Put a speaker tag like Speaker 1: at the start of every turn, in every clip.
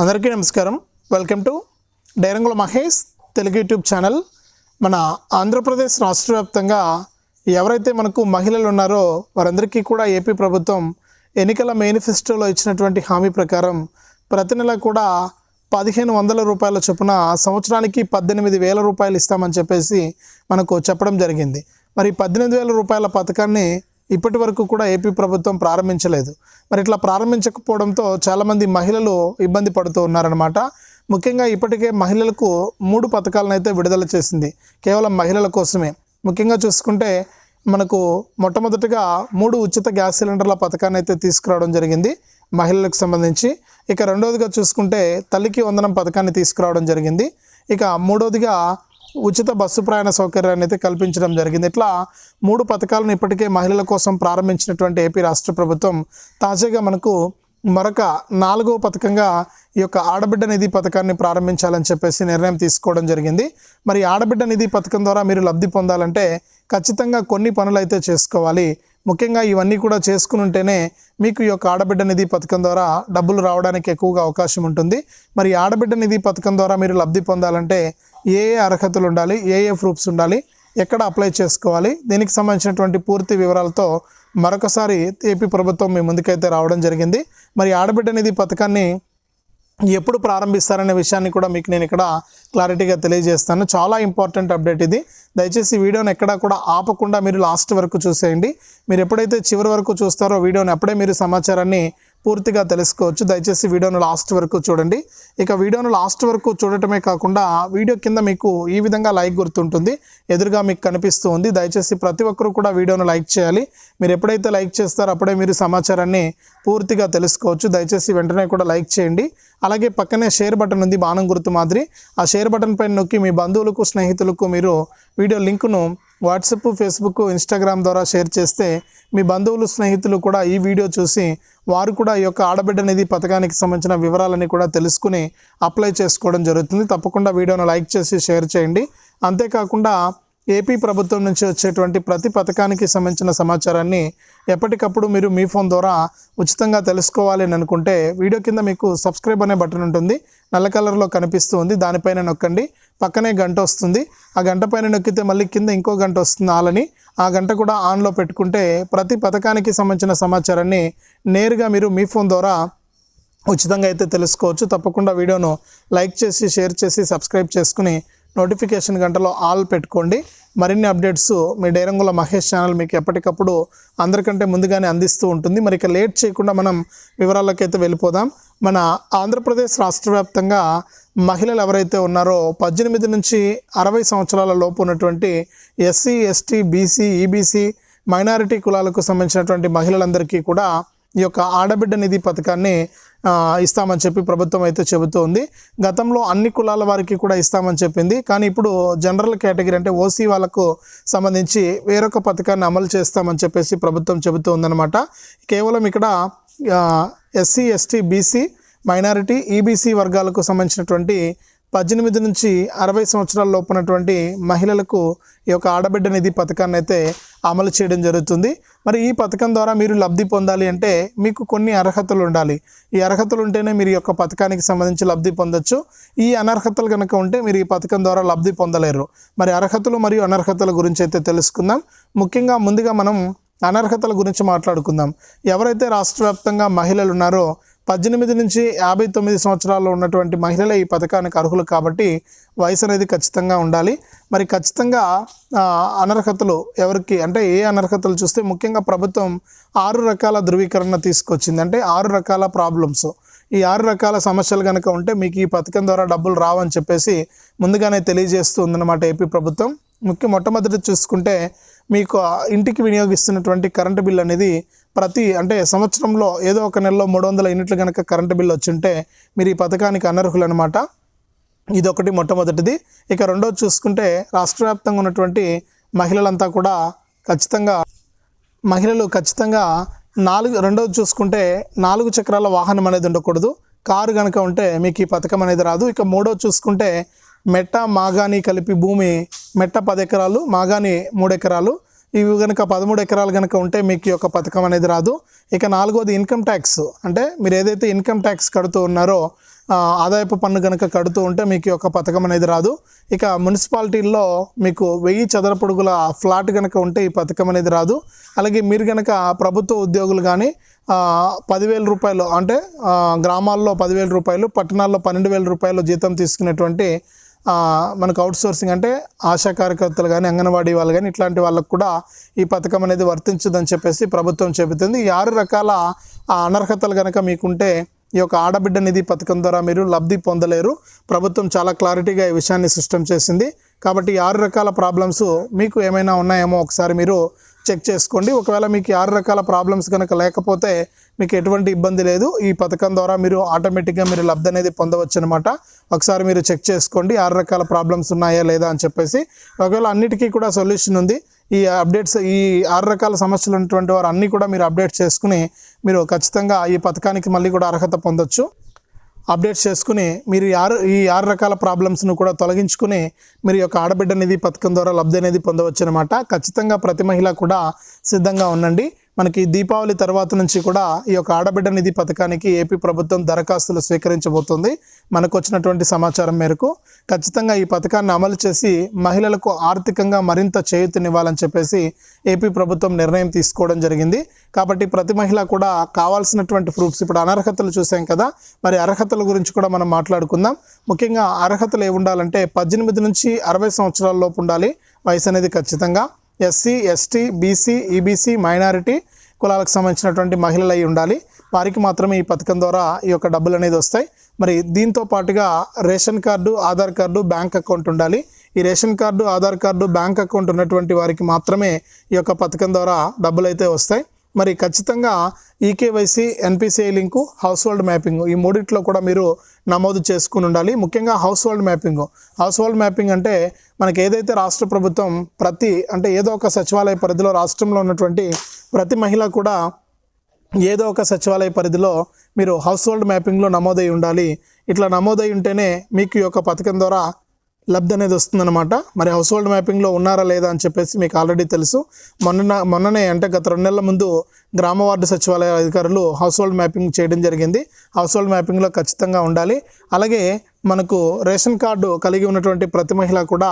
Speaker 1: అందరికీ నమస్కారం. Welcome to Dairangula Mahesh Telugu YouTube channel. మన ఆంధ్రప్రదేశ్ రాష్ట్ర వ్యాప్తంగా ఎవరైతే మనకు మహిళలు ఉన్నారో వారందరికీ కూడా ఏపీ ప్రభుత్వం ఎన్నికల మేనిఫెస్టోలో ఇచ్చినటువంటి హామీ ప్రకారం ప్రతి నెల కూడా పదిహేను వందల రూపాయల చొప్పున సంవత్సరానికి పద్దెనిమిది వేల రూపాయలు ఇస్తామని చెప్పేసి మనకు చెప్పడం జరిగింది. మరి పద్దెనిమిది వేల రూపాయల పథకాన్ని ఇప్పటి వరకు కూడా ఏపీ ప్రభుత్వం ప్రారంభించలేదు. మరి ఇట్లా ప్రారంభించకపోవడంతో చాలామంది మహిళలు ఇబ్బంది పడుతూ ఉన్నారనమాట ముఖ్యంగా ఇప్పటికే మహిళలకు మూడు పథకాలను అయితే విడుదల చేసింది. కేవలం మహిళల కోసమే. ముఖ్యంగా చూసుకుంటే మనకు మొట్టమొదటిగా మూడు ఉచిత గ్యాస్ సిలిండర్ల పథకాన్ని అయితే తీసుకురావడం జరిగింది మహిళలకు సంబంధించి. ఇక రెండవదిగా చూసుకుంటే తల్లికి వందనం పథకాన్ని తీసుకురావడం జరిగింది. ఇక మూడవదిగా ఉచిత బస్సు ప్రయాణ సౌకర్యాన్ని అయితే కల్పించడం జరిగింది. ఇట్లా మూడు పథకాలను ఇప్పటికే మహిళల కోసం ప్రారంభించినటువంటి ఏపీ రాష్ట్ర ప్రభుత్వం తాజాగా మనకు మరొక నాలుగో పథకంగా ఈ యొక్క ఆడబిడ్డ నిధి పథకాన్ని ప్రారంభించాలని చెప్పేసి నిర్ణయం తీసుకోవడం జరిగింది. మరి ఆడబిడ్డ నిధి పథకం ద్వారా మీరు లబ్ధి పొందాలంటే ఖచ్చితంగా కొన్ని పనులు అయితే చేసుకోవాలి. ముఖ్యంగా ఇవన్నీ కూడా చేసుకుని ఉంటేనే మీకు ఈ యొక్క ఆడబిడ్డ నిధి పథకం ద్వారా డబ్బులు రావడానికి ఎక్కువగా అవకాశం ఉంటుంది. మరి ఆడబిడ్డ నిధి పథకం ద్వారా మీరు లబ్ధి పొందాలంటే ఏ ఏ అర్హతలు ఉండాలి ఏ ఏ ప్రూఫ్స్ ఉండాలి ఎక్కడ అప్లై చేసుకోవాలి దీనికి సంబంధించినటువంటి పూర్తి వివరాలతో మరొకసారి ఏపీ ప్రభుత్వం మీ ముందుకైతే రావడం జరిగింది. మరి ఆడబిడ్డ నిధి పథకాన్ని ఎప్పుడు ప్రారంభిస్తారనే విషయాన్ని కూడా మీకు నేను ఇక్కడ క్లారిటీగా తెలియజేస్తాను. చాలా ఇంపార్టెంట్ అప్డేట్ ఇది. దయచేసి వీడియోని ఎక్కడా కూడా ఆపకుండా మీరు లాస్ట్ వరకు చూసేయండి. మీరు ఎప్పుడైతే చివరి వరకు చూస్తారో వీడియోని అప్పుడే మీరు సమాచారాన్ని పూర్తిగా తెలుసుకోవచ్చు. దయచేసి వీడియోను లాస్ట్ వరకు చూడండి. ఇక వీడియోను లాస్ట్ వరకు చూడటమే కాకుండా వీడియో కింద మీకు ఈ విధంగా లైక్ గుర్తుంటుంది. ఎదురుగా మీకు కనిపిస్తూ ఉంది. దయచేసి ప్రతి ఒక్కరూ కూడా వీడియోను లైక్ చేయాలి. మీరు ఎప్పుడైతే లైక్ చేస్తారో అప్పుడే మీరు సమాచారాన్ని పూర్తిగా తెలుసుకోవచ్చు. దయచేసి వెంటనే కూడా లైక్ చేయండి. అలాగే పక్కనే షేర్ బటన్ ఉంది బాణం గుర్తు మాదిరి. ఆ షేర్ బటన్ పైన నొక్కి మీ బంధువులకు స్నేహితులకు మీరు వీడియో లింకును వాట్సాప్ ఫేస్బుక్ ఇన్స్టాగ్రామ్ ద్వారా షేర్ చేస్తే మీ బంధువులు స్నేహితులు కూడా ఈ వీడియో చూసి వారు కూడా ఈ యొక్క ఆడబిడ్డ నిధి పథకానికి సంబంధించిన వివరాలని కూడా తెలుసుకుని అప్లై చేసుకోవడం జరుగుతుంది. తప్పకుండా వీడియోను లైక్ చేసి షేర్ చేయండి. అంతేకాకుండా ఏపీ ప్రభుత్వం నుంచి వచ్చేటువంటి ప్రతి పథకానికి సంబంధించిన సమాచారాన్ని ఎప్పటికప్పుడు మీరు మీ ఫోన్ ద్వారా ఉచితంగా తెలుసుకోవాలి అని అనుకుంటే వీడియో కింద మీకు సబ్స్క్రైబ్ అనే బటన్ ఉంటుంది. నల్ల కలర్లో కనిపిస్తూ ఉంది. దానిపైన నొక్కండి. పక్కనే గంట వస్తుంది. ఆ గంట పైన నొక్కితే మళ్ళీ కింద ఇంకో గంట వస్తుంది ఆలని. ఆ గంట కూడా ఆన్లో పెట్టుకుంటే ప్రతి పథకానికి సంబంధించిన సమాచారాన్ని నేరుగా మీరు మీ ఫోన్ ద్వారా ఉచితంగా అయితే తెలుసుకోవచ్చు. తప్పకుండా వీడియోను లైక్ చేసి షేర్ చేసి సబ్స్క్రైబ్ చేసుకుని నోటిఫికేషన్ గంటలో ఆల్ పెట్టుకోండి. మరిన్ని అప్డేట్స్ మీ డైరంగుల మహేష్ ఛానల్ మీకు ఎప్పటికప్పుడు అందరికంటే ముందుగానే అందిస్తూ ఉంటుంది. మరి ఇక లేట్ చేయకుండా మనం వివరాలకైతే వెళ్ళిపోదాం. మన ఆంధ్రప్రదేశ్ రాష్ట్ర వ్యాప్తంగా మహిళలు ఎవరైతే ఉన్నారో పద్దెనిమిది నుంచి అరవై సంవత్సరాల లోపు ఉన్నటువంటి SC ST BC EBC minority కులాలకు సంబంధించినటువంటి మహిళలందరికీ కూడా ఈ యొక్క ఆడబిడ్డ నిధి పథకాన్ని ఇస్తామని చెప్పి ప్రభుత్వం అయితే చెబుతోంది. గతంలో అన్ని కులాల వారికి కూడా ఇస్తామని చెప్పింది. కానీ ఇప్పుడు జనరల్ కేటగిరీ అంటే ఓసీ వాళ్ళకు సంబంధించి వేరొక పథకాన్ని అమలు చేస్తామని చెప్పేసి ప్రభుత్వం చెబుతోందనమాట కేవలం ఇక్కడ SC ST BC minority EBC వర్గాలకు సంబంధించినటువంటి పద్దెనిమిది నుంచి అరవై సంవత్సరాల లోపు ఉన్నటువంటి మహిళలకు ఈ యొక్క ఆడబిడ్డ నిధి పథకాన్ని అయితే అమలు చేయడం జరుగుతుంది. మరి ఈ పథకం ద్వారా మీరు లబ్ధి పొందాలి అంటే మీకు కొన్ని అర్హతలు ఉండాలి. ఈ అర్హతలు ఉంటేనే మీరు ఈ యొక్క పథకానికి సంబంధించి లబ్ధి పొందొచ్చు. ఈ అనర్హతలు కనుక ఉంటే మీరు ఈ పథకం ద్వారా లబ్ధి పొందలేరు. మరి అర్హతలు మరియు అనర్హతల గురించి అయితే తెలుసుకుందాం. ముఖ్యంగా ముందుగా మనం అనర్హతల గురించి మాట్లాడుకుందాం. ఎవరైతే రాష్ట్ర వ్యాప్తంగా మహిళలు ఉన్నారో పద్దెనిమిది నుంచి యాభై తొమ్మిది సంవత్సరాల్లో ఉన్నటువంటి మహిళలే ఈ పథకానికి అర్హులు కాబట్టి వయసు అనేది ఖచ్చితంగా ఉండాలి. మరి ఖచ్చితంగా అనర్హతలు ఎవరికి అంటే ఏ అనర్హతలు చూస్తే ముఖ్యంగా ప్రభుత్వం ఆరు రకాల ధృవీకరణ తీసుకొచ్చింది. అంటే ఆరు రకాల ప్రాబ్లమ్స్ ఈ ఆరు రకాల సమస్యలు కనుక ఉంటే మీకు ఈ పథకం ద్వారా డబ్బులు రావని చెప్పేసి ముందుగానే తెలియజేస్తూ ఉందన్నమాట ఏపీ ప్రభుత్వం. ముఖ్య మొట్టమొదటి చూసుకుంటే మీకు ఇంటికి వినియోగిస్తున్నటువంటి కరెంటు బిల్ అనేది ప్రతి అంటే సంవత్సరంలో ఏదో ఒక నెలలో మూడు వందల యూనిట్లు కనుక కరెంటు బిల్ వచ్చింటే మీరు ఈ పథకానికి అనర్హులు అనమాట ఇదొకటి మొట్టమొదటిది. ఇక రెండోది చూసుకుంటే రాష్ట్ర వ్యాప్తంగా ఉన్నటువంటి మహిళలంతా కూడా ఖచ్చితంగా మహిళలు ఖచ్చితంగా నాలుగు రెండోది చూసుకుంటే నాలుగు చక్రాల వాహనం అనేది ఉండకూడదు. కారు కనుక ఉంటే మీకు ఈ పథకం అనేది రాదు. ఇక మూడో చూసుకుంటే మెట్ట మాగాని కలిపి భూమి మెట్ట పది ఎకరాలు మాగాని మూడు ఎకరాలు. ఇవి కనుక పదమూడు ఎకరాలు కనుక ఉంటే మీకు యొక్క పథకం అనేది రాదు. ఇక నాలుగోది ఇన్కమ్ ట్యాక్స్. అంటే మీరు ఏదైతే ఇన్కమ్ ట్యాక్స్ కడుతూ ఉన్నారో ఆదాయపు పన్ను కనుక కడుతూ ఉంటే మీకు యొక్క పథకం అనేది రాదు. ఇక మున్సిపాలిటీల్లో మీకు వెయ్యి చదరపొడుగుల ఫ్లాట్ కనుక ఉంటే ఈ పథకం అనేది రాదు. అలాగే మీరు కనుక ప్రభుత్వ ఉద్యోగులు కానీ పదివేల రూపాయలు అంటే గ్రామాల్లో పదివేల రూపాయలు పట్టణాల్లో పన్నెండు వేల రూపాయలు జీతం తీసుకునేటువంటి మనకు అవుట్ సోర్సింగ్ అంటే ఆశా కార్యకర్తలు కానీ అంగన్వాడీ వాళ్ళు కానీ ఇట్లాంటి వాళ్ళకు కూడా ఈ పథకం అనేది వర్తించదని చెప్పేసి ప్రభుత్వం చెబుతుంది. ఈ ఆరు రకాల ఆ, అనర్హతలు కనుక మీకుంటే ఈ యొక్క ఆడబిడ్డ నిధి పథకం ద్వారా మీరు లబ్ధి పొందలేరు. ప్రభుత్వం చాలా క్లారిటీగా ఈ విషయాన్ని సృష్టం చేసింది. కాబట్టి ఆరు రకాల ప్రాబ్లమ్స్ మీకు ఏమైనా ఉన్నాయేమో ఒకసారి మీరు చెక్ చేసుకోండి. ఒకవేళ మీకు ఆరు రకాల ప్రాబ్లమ్స్ కనుక లేకపోతే మీకు ఎటువంటి ఇబ్బంది లేదు. ఈ పథకం ద్వారా మీరు ఆటోమేటిక్గా మీరు లబ్ధి అనేది పొందవచ్చు అనమాట ఒకసారి మీరు చెక్ చేసుకోండి. ఆరు రకాల ప్రాబ్లమ్స్ ఉన్నాయా లేదా అని చెప్పేసి. ఒకవేళ అన్నిటికీ కూడా సొల్యూషన్ ఉంది. ఈ అప్డేట్స్ ఈ ఆరు రకాల సమస్యలు ఉన్నటువంటి వారు అన్నీ కూడా మీరు అప్డేట్ చేసుకుని మీరు ఖచ్చితంగా ఈ పథకానికి మళ్ళీ కూడా అర్హత పొందొచ్చు. అప్డేట్ చేసుకుని మీరు ఆరు ఈ ఆరు రకాల ప్రాబ్లమ్స్ను కూడా తొలగించుకుని మీరు యొక్క ఆడబిడ్డ నిధి పథకం ద్వారా లబ్ధి అనేది పొందవచ్చు అనమాట ఖచ్చితంగా ప్రతి మహిళ కూడా సిద్ధంగా ఉండండి. మనకి దీపావళి తర్వాత నుంచి కూడా ఈ యొక్క ఆడబిడ్డ నిధి పథకానికి ఏపీ ప్రభుత్వం దరఖాస్తులు స్వీకరించబోతుంది. మనకు వచ్చినటువంటి సమాచారం మేరకు ఖచ్చితంగా ఈ పథకాన్ని అమలు చేసి మహిళలకు ఆర్థికంగా మరింత చేయూతనివ్వాలని చెప్పేసి ఏపీ ప్రభుత్వం నిర్ణయం తీసుకోవడం జరిగింది. కాబట్టి ప్రతి మహిళ కూడా కావాల్సినటువంటి ప్రూఫ్స్ ఇప్పుడు అనర్హతలు చూసాం కదా మరి అర్హతల గురించి కూడా మనం మాట్లాడుకుందాం. ముఖ్యంగా అర్హతలు ఏ ఉండాలంటే పద్దెనిమిది నుంచి అరవై సంవత్సరాల లోపు ఉండాలి వయసు అనేది ఖచ్చితంగా. SC ST BC EBC minority కులాలకు సంబంధించినటువంటి మహిళలు అయి ఉండాలి. వారికి మాత్రమే ఈ పథకం ద్వారా ఈ యొక్క డబ్బులు అనేది వస్తాయి. మరి దీంతో పాటుగా ration card Aadhaar card bank account ఉండాలి. ఈ ration card Aadhaar card bank account ఉన్నటువంటి వారికి మాత్రమే ఈ యొక్క పథకం ద్వారా డబ్బులు అయితే వస్తాయి. మరి ఖచ్చితంగా e KYC NPCI link household mapping ఈ మూడిట్లో కూడా మీరు నమోదు చేసుకుని ఉండాలి. ముఖ్యంగా household mapping household mapping అంటే మనకి ఏదైతే రాష్ట్ర ప్రభుత్వం ప్రతి అంటే ఏదో ఒక సచివాలయ పరిధిలో రాష్ట్రంలో ఉన్నటువంటి ప్రతి మహిళ కూడా ఏదో ఒక సచివాలయ పరిధిలో మీరు హౌస్ హోల్డ్ మ్యాపింగ్లో నమోదై ఉండాలి. ఇట్లా నమోదై ఉంటేనే మీకు ఈ యొక్క పథకం ద్వారా లబ్ధి అనేది వస్తుందన్నమాట. మరి హౌస్ హోల్డ్ మ్యాపింగ్లో ఉన్నారా లేదా అని చెప్పేసి మీకు ఆల్రెడీ తెలుసు. మొన్న మొన్ననే అంటే గత రెండు నెలల ముందు గ్రామ వార్డు సచివాలయ అధికారులు హౌస్ హోల్డ్ మ్యాపింగ్ చేయడం జరిగింది. హౌస్ హోల్డ్ మ్యాపింగ్లో ఖచ్చితంగా ఉండాలి. అలాగే మనకు రేషన్ కార్డు కలిగి ఉన్నటువంటి ప్రతి మహిళ కూడా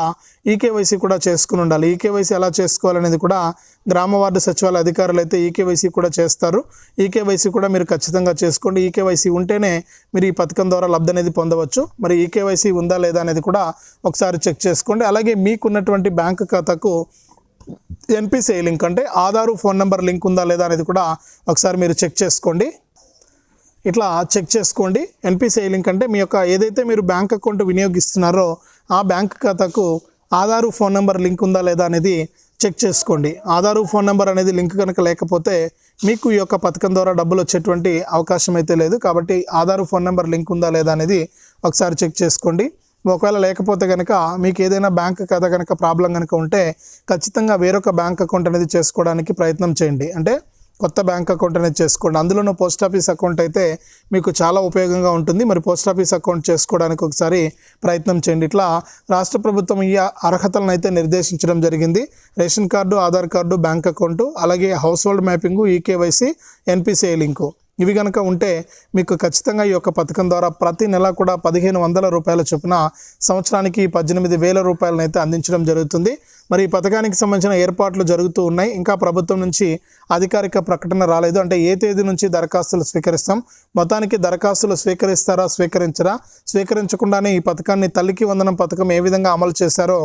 Speaker 1: ఈకేవైసీ కూడా చేసుకుని ఉండాలి. ఈకేవైసీ ఎలా చేసుకోవాలనేది కూడా గ్రామ వార్డు సచివాలయ అధికారులు అయితే ఈకేవైసీ కూడా చేస్తారు. ఈకేవైసీ కూడా మీరు ఖచ్చితంగా చేసుకోండి. ఈకేవైసీ ఉంటేనే మీరు ఈ పథకం ద్వారా లబ్ధి అనేది పొందవచ్చు. మరి ఈకేవైసీ ఉందా లేదా అనేది కూడా ఒకసారి చెక్ చేసుకోండి. అలాగే మీకున్నటువంటి బ్యాంక్ ఖాతాకు ఎన్పిసిఐ లింక్ అంటే ఆధారు ఫోన్ నెంబర్ లింక్ ఉందా లేదా అనేది కూడా ఒకసారి మీరు చెక్ చేసుకోండి. ఇట్లా చెక్ చేసుకోండి. ఎన్పిసిఐ లింక్ అంటే మీ యొక్క ఏదైతే మీరు బ్యాంక్ అకౌంట్ వినియోగిస్తున్నారో ఆ బ్యాంక్ ఖాతాకు ఆధారు ఫోన్ నెంబర్ లింక్ ఉందా లేదా అనేది చెక్ చేసుకోండి. ఆధారు ఫోన్ నెంబర్ అనేది లింక్ కనుక లేకపోతే మీకు ఈ యొక్క పథకం ద్వారా డబ్బులు వచ్చేటువంటి అవకాశం అయితే లేదు. కాబట్టి ఆధారు ఫోన్ నెంబర్ లింక్ ఉందా లేదా అనేది ఒకసారి చెక్ చేసుకోండి. ఒకవేళ లేకపోతే కనుక మీకు ఏదైనా బ్యాంక్ ఖాతా కనుక ప్రాబ్లం కనుక ఉంటే ఖచ్చితంగా వేరొక బ్యాంక్ అకౌంట్ అనేది చేసుకోవడానికి ప్రయత్నం చేయండి. అంటే కొత్త బ్యాంక్ అకౌంట్ అనేది చేసుకోండి. అందులోనూ పోస్ట్ ఆఫీస్ అకౌంట్ అయితే మీకు చాలా ఉపయోగంగా ఉంటుంది. మరి పోస్ట్ ఆఫీస్ అకౌంట్ చేసుకోవడానికి ఒకసారి ప్రయత్నం చేయండి. ఇట్లా రాష్ట్ర ప్రభుత్వం ఈ అర్హతలను అయితే నిర్దేశించడం జరిగింది. Ration card Aadhaar card bank account అలాగే household mapping e KYC NPCI link. ఇవి కనుక ఉంటే మీకు ఖచ్చితంగా ఈ యొక్క పథకం ద్వారా ప్రతి నెల కూడా పదిహేను వందల రూపాయల చొప్పున సంవత్సరానికి పద్దెనిమిది వేల రూపాయలను అయితే అందించడం జరుగుతుంది. మరి ఈ పథకానికి సంబంధించిన ఏర్పాట్లు జరుగుతూ ఉన్నాయి. ఇంకా ప్రభుత్వం నుంచి అధికారిక ప్రకటన రాలేదు. అంటే ఏ తేదీ నుంచి దరఖాస్తులు స్వీకరిస్తాం? మొత్తానికి దరఖాస్తులు స్వీకరిస్తారా స్వీకరించరా? స్వీకరించకుండానే ఈ పథకాన్ని తల్లికి వందనం పథకం ఏ విధంగా అమలు చేశారో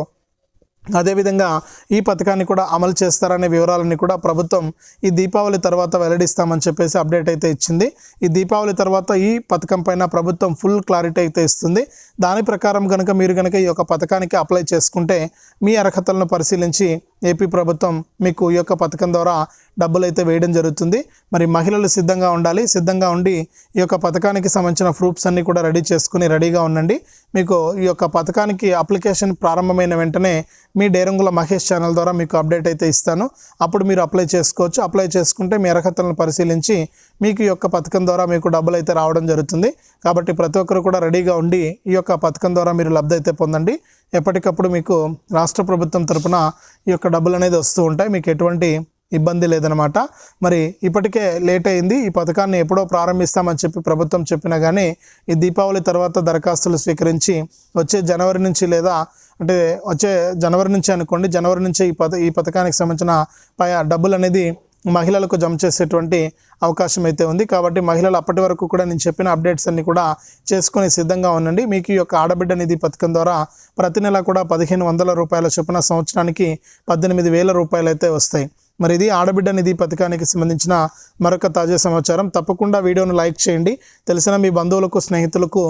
Speaker 1: అదేవిధంగా ఈ పథకాన్ని కూడా అమలు చేస్తారనే వివరాలన్నీ కూడా ప్రభుత్వం ఈ దీపావళి తర్వాత వెల్లడిస్తామని చెప్పేసి అప్డేట్ అయితే ఇచ్చింది. ఈ దీపావళి తర్వాత ఈ పథకం పైన ప్రభుత్వం ఫుల్ క్లారిటీ అయితే ఇస్తుంది. దాని ప్రకారం కనుక మీరు కనుక ఈ యొక్క పథకానికి అప్లై చేసుకుంటే మీ అర్హతలను పరిశీలించి ఏపీ ప్రభుత్వం మీకు ఈ యొక్క పథకం ద్వారా డబ్బులు అయితే వేయడం జరుగుతుంది. మరి మహిళలు సిద్ధంగా ఉండాలి సిద్ధంగా ఉండి ఈ యొక్క పథకానికి సంబంధించిన ప్రూఫ్స్ అన్నీ కూడా రెడీ చేసుకుని రెడీగా ఉండండి. మీకు ఈ యొక్క పథకానికి అప్లికేషన్ ప్రారంభమైన వెంటనే మీ డేరంగుల మహేష్ ఛానల్ ద్వారా మీకు అప్డేట్ అయితే ఇస్తాను. అప్పుడు మీరు అప్లై చేసుకోవచ్చు. అప్లై చేసుకుంటే మీ అర్హతలను పరిశీలించి మీకు ఈ యొక్క పథకం ద్వారా మీకు డబ్బులు అయితే రావడం జరుగుతుంది. కాబట్టి ప్రతి ఒక్కరు కూడా రెడీగా ఉండి ఈ యొక్క పథకం ద్వారా మీరు లబ్ధి అయితే పొందండి. ఎప్పటికప్పుడు మీకు రాష్ట్ర ప్రభుత్వం తరపున ఈ యొక్క డబ్బులు అనేది వస్తూ ఉంటాయి. మీకు ఎటువంటి ఇబ్బంది లేదనమాట మరి ఇప్పటికే లేట్ అయింది. ఈ పథకాన్ని ఎప్పుడో ప్రారంభిస్తామని చెప్పి ప్రభుత్వం చెప్పినా కానీ ఈ దీపావళి తర్వాత దరఖాస్తులు స్వీకరించి వచ్చే జనవరి నుంచి లేదా అంటే వచ్చే జనవరి నుంచి అనుకోండి జనవరి నుంచి ఈ పథ ఈ పథకానికి సంబంధించిన పై డబ్బులు అనేది మహిళలకు జమ చేసేటువంటి అవకాశం అయితే ఉంది. కాబట్టి మహిళలు అప్పటి వరకు కూడా నేను చెప్పిన అప్డేట్స్ అన్ని కూడా చేసుకొని సిద్ధంగా ఉండండి. మీకు ఈ యొక్క ఆడబిడ్డ నిధి పథకం ద్వారా ప్రతి నెల కూడా పదిహేను వందల రూపాయల చొప్పున సంవత్సరానికి పద్దెనిమిది వేల రూపాయలు అయితే వస్తాయి. మరి ఇది ఆడబిడ్డ నిధి పథకానికి సంబంధించిన మరొక తాజా సమాచారం. తప్పకుండా వీడియోను లైక్ చేయండి. తెలిసిన మీ బంధువులకు స్నేహితులకు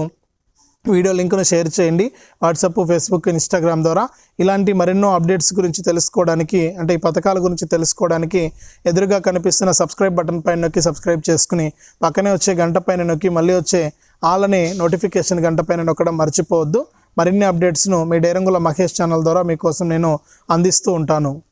Speaker 1: వీడియో లింక్ను షేర్ చేయండి. వాట్సాప్ ఫేస్బుక్ ఇన్స్టాగ్రామ్ ద్వారా ఇలాంటి మరెన్నో అప్డేట్స్ గురించి తెలుసుకోవడానికి అంటే ఈ పథకాల గురించి తెలుసుకోవడానికి ఎదురుగా కనిపిస్తున్న సబ్స్క్రైబ్ బటన్ పైన నొక్కి సబ్స్క్రైబ్ చేసుకుని పక్కనే వచ్చే గంట పైన నొక్కి మళ్ళీ వచ్చే ఆల్ నోటిఫికేషన్ గంట పైన నొక్కడం మర్చిపోవద్దు. మరిన్ని అప్డేట్స్ను మీ డైరంగుల మహేష్ ఛానల్ ద్వారా మీకోసం నేను అందిస్తూ ఉంటాను.